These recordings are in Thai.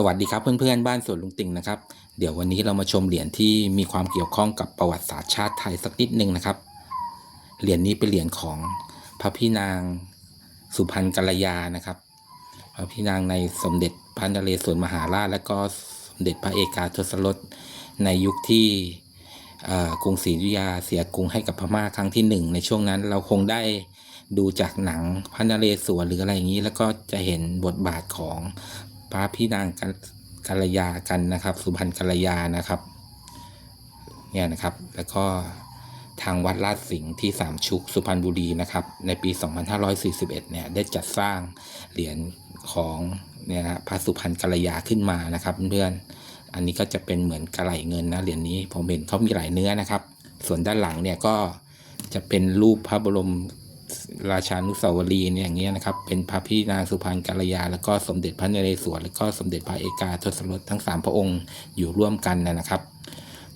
สวัสดีครับเพื่อนๆบ้านสวนลุงติ่งนะครับ เดี๋ยววันนี้เรามาชมเหรียญที่มีความเกี่ยวข้องกับประวัติศาสตร์ชาติไทยสักนิดหนึ่งนะครับ เหรียญนี้เป็นเหรียญของพระพี่นางสุพรรณกัลยานะครับ พระพี่นางในสมเด็จพระนเรศวรมหาราช และก็สมเด็จพระเอกาทศรสในยุคที่กรุงศรีอยุธยาเสียกรุงให้กับพม่าครั้งที่หนึ่งในช่วงนั้นเราคงได้ดูจากหนังพระนเรศวรหรืออะไรอย่างนี้ แล้วก็จะเห็นบทบาทของ พระพี่นางกัลยากันนะครับ สุพรรณกัลยานะครับเนี่ยนะครับ แล้วก็ทางวัดลาดสิงห์ที่สามชุกสุพรรณบุรีนะครับ ในปี 2541 เนี่ยได้จัดสร้างเหรียญของเนี่ยนะพระสุพรรณกัลยาขึ้นมานะครับเพื่อนอันนี้ก็จะเป็นเหมือนกระไหลเงินนะเหรียญนี้ผมเห็นเขามีหลายเนื้อนะครับ ส่วนด้านหลังเนี่ยก็จะเป็นรูปพระบรม ราชานุสาวรีย์เนี่ยอย่างเงี้ยนะครับ เป็นพระพี่นางสุพรรณกัลยา แล้วก็สมเด็จพระนเรศวรแล้วก็สมเด็จพระเอกาทศรสทั้งสามพระองค์อยู่ร่วมกันนะครับ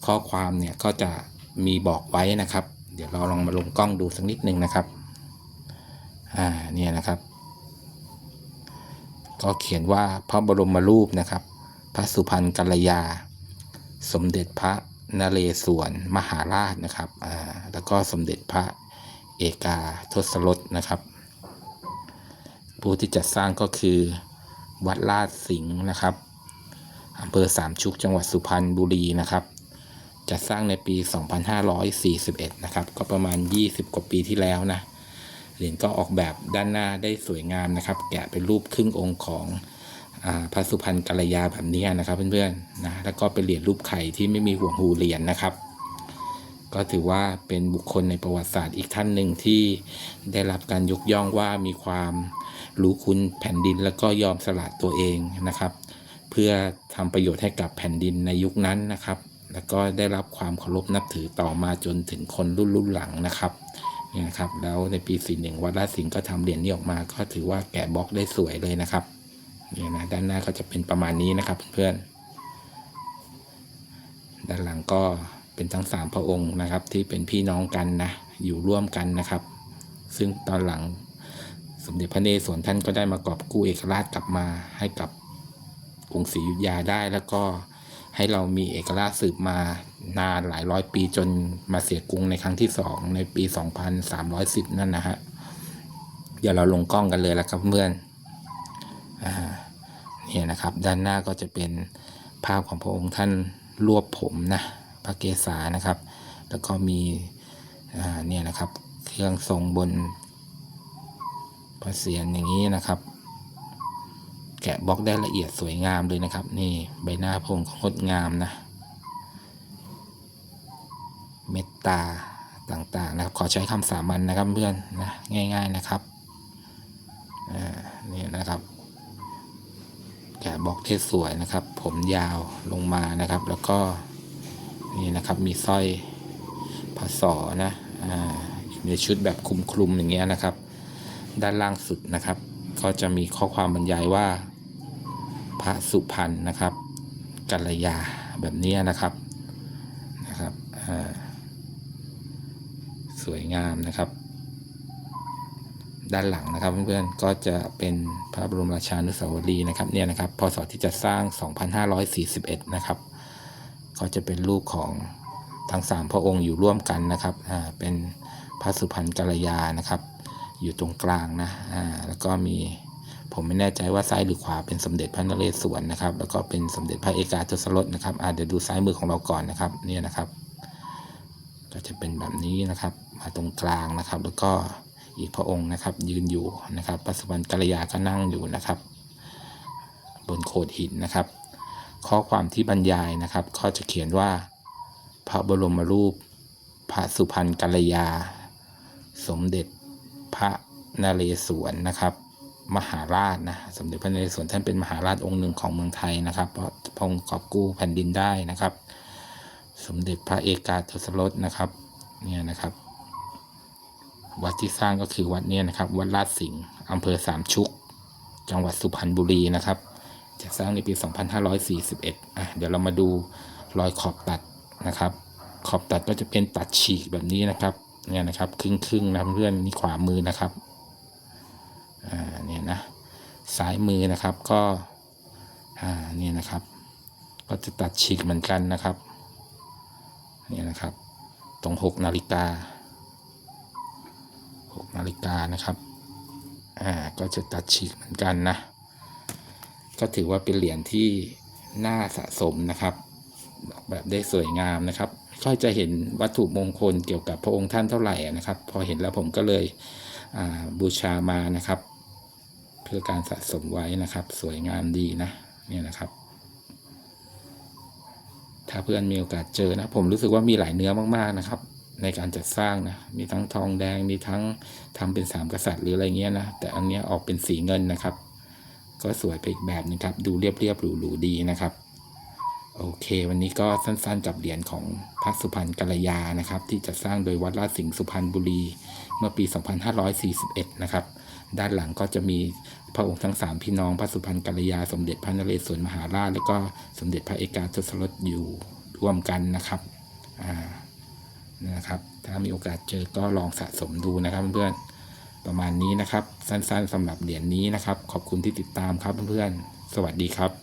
ข้อความเนี่ยก็จะมีบอกไว้นะครับ เดี๋ยวเราลองมาลงกล้องดูสักนิดหนึ่งนะครับอ่าเนี่ยนะครับ ก็เขียนว่าพระบรมรูปนะครับ พระสุพรรณกัลยา สมเด็จพระนเรศวรมหาราชนะครับ อ่า แล้วก็สมเด็จพระ เอกาทศรสนะครับ ผู้ที่จัดสร้างก็คือวัดลาดสิงห์นะครับอำเภอสามชุกจังหวัดสุพรรณบุรีนะครับจัดสร้างในปี 2541 นะครับ ก็ประมาณ 20 กว่าปีที่แล้วนะ เหรียญก็ออกแบบด้านหน้าได้สวยงามนะครับ แกะเป็นรูปครึ่งองค์ของอพระสุพรรณกัลยาแบบนี้นะครับเพื่อนๆนะ แล้วก็เป็นเหรียญรูปไข่ที่ไม่มีห่วงหูเหรียญนะครับ ก็ถือว่าเป็นบุคคลในประวัติศาสตร์อีกท่านหนึ่งที่ได้รับการยกย่องว่ามีความรู้คุณแผ่นดินแล้วก็ยอมสละตัวเองนะครับ เพื่อทำประโยชน์ให้กับแผ่นดินในยุคนั้นนะครับ แล้วก็ได้รับความเคารพนับถือต่อมาจนถึงคนรุ่นรุ่นหลังนะครับนี่นะครับ แล้วในปี41วัดราชสิงห์ก็ทำเหรียญนี้ออกมา ก็ถือว่าแกะบล็อกได้สวยเลยนะครับนี่นะด้านหน้าก็จะเป็นประมาณนี้นะครับเพื่อนด้านหลังก็ เป็นทั้งสามพระองค์นะครับ ที่เป็นพี่น้องกันนะอยู่ร่วมกันนะครับ ซึ่งตอนหลังสมเด็จพระนเรศวรท่านก็ได้มากอบกู้เอกราชกลับมาให้กับกรุงศรีอยุธยาได้แล้วก็ให้เรามีเอกราชสืบมานานหลายร้อยปีจนมาเสียกรุงในครั้งที่สองในปี 2310 นั่นนะฮะเดี๋ยวเราลงกล้องกันเลยละครับเพื่อนอเนี่ยนะครับ ด้านหน้าก็จะเป็นภาพของพระองค์ท่านรวบผมนะ พระเกศานะครับ แล้วก็มีเนี่ยนะครับ เครื่องทรงบนพระเศียรอย่างนี้นะครับ แกะบล็อกได้ละเอียดสวยงามเลยนะครับ นี่ใบหน้าพระองค์ก็งดงามนะ เมตตาต่างๆนะครับขอใช้คำสามัญนะครับเพื่อนนะง่าย ๆนะครับอ่านี่นะครับแกะบล็อกที่สวยนะครับ ผมยาวลงมานะครับ แล้วก็ นี่นะครับมีสร้อยพระสอนะอ่าในชุดแบบคลุมๆอย่างเงี้ยนะครับ ด้านล่างสุดนะครับ ก็จะมีข้อความบรรยายว่า พระสุพรรณนะครับกัลยาแบบนี้นะครับนะครับสวยงามนะครับ ด้านหลังนะครับเพื่อนๆก็จะเป็นพระบรมราชานุสาวรีย์นะครับเนี่ยนะครับพศที่จะสร้าง 2541 นะครับ ก็จะเป็นรูปของทั้งสามพระองค์อยู่ร่วมกันนะครับอ่าเป็นพระสุพรรณกัลยานะครับ อยู่ตรงกลางนะอ่าแล้วก็มีผมไม่แน่ใจว่าซ้ายหรือขวาเป็นสมเด็จพระนเรศวรนะครับ แล้วก็เป็นสมเด็จพระเอกาทศรสนะครับอ่าเดี๋ยวดูซ้ายมือของเราก่อนนะครับเนี่ยนะครับ ก็จะเป็นแบบนี้นะครับมาตรงกลางนะครับ แล้วก็อีกพระองค์นะครับยืนอยู่นะครับปัสสุวรรณกัลยาก็นั่งอยู่นะครับ บนโขดหินนะครับ ข้อความที่บรรยายนะครับ ก็จะเขียนว่า พระบรมรูป พระสุพรรณกัลยา สมเด็จพระนเรศวรนะครับ มหาราชนะสมเด็จพระนเรศวรท่านเป็นมหาราชองค์หนึ่งของเมืองไทยนะครับ เพราะพงกอบกู้แผ่นดินได้นะครับ สมเด็จพระเอกาทศรสนะครับเนี่ยนะครับ วัดที่สร้างก็คือวัดเนี่ยนะครับ วัดลาดสิงห์อำเภอสามชุก จังหวัดสุพรรณบุรีนะครับ จะสร้างในปี 2541อะเดี๋ยวเรามาดูรอยขอบตัดนะครับ ขอบตัดก็จะเป็นตัดฉีกแบบนี้นะครับเนี่ยนะครับครึ่งครึ่งนะเพื่อนนี่ขวามือนะครับอ่าเนี่ยนะซ้ายมือนะครับก็อ่าเนี่ยนะครับ ก็จะตัดฉีกเหมือนกันนะครับเนี่ยนะครับ ตรงหกนาฬิกาหกนาฬิกานะครับอ่าก็จะตัดฉีกเหมือนกันนะ ก็ถือว่าเป็นเหรียญที่น่าสะสมนะครับแบบได้สวยงามนะครับ ค่อยจะเห็นวัตถุมงคลเกี่ยวกับพระองค์ท่านเท่าไหร่นะครับ พอเห็นแล้วผมก็เลยบูชามานะครับ เพื่อการสะสมไว้นะครับ สวยงามดีนะเนี่ยนะครับ ถ้าเพื่อนมีโอกาสเจอนะ ผมรู้สึกว่ามีหลายเนื้อมากๆนะครับ ในการจัดสร้างนะมีทั้งทองแดงมีทั้งทำเป็นสามกษัตริย์หรืออะไรเงี้ยนะแต่อันเนี้ยออกเป็นสีเงินนะครับ ก็สวยไปอีกแบบนึงครับ ดูเรียบๆหรูๆดีนะครับ โอเค วันนี้ก็สั้นๆกับเหรียญของพระสุพรรณกัลยานะครับ ที่จัดสร้างโดยวัดราชสิงห์สุพรรณบุรี เมื่อปี 2541 นะครับ ด้านหลังก็จะมีพระองค์ทั้งสามพี่น้องพระสุพรรณกัลยา สมเด็จพระนเรศวรมหาราช แล้วก็สมเด็จพระเอกาทศรสอยู่ร่วมกันนะครับอ่านะครับ ถ้ามีโอกาสเจอก็ลองสะสมดูนะครับเพื่อนๆ ประมาณนี้นะครับ สั้นๆสำหรับเหรียญนี้นะครับ ขอบคุณที่ติดตามครับเพื่อนๆ สวัสดีครับ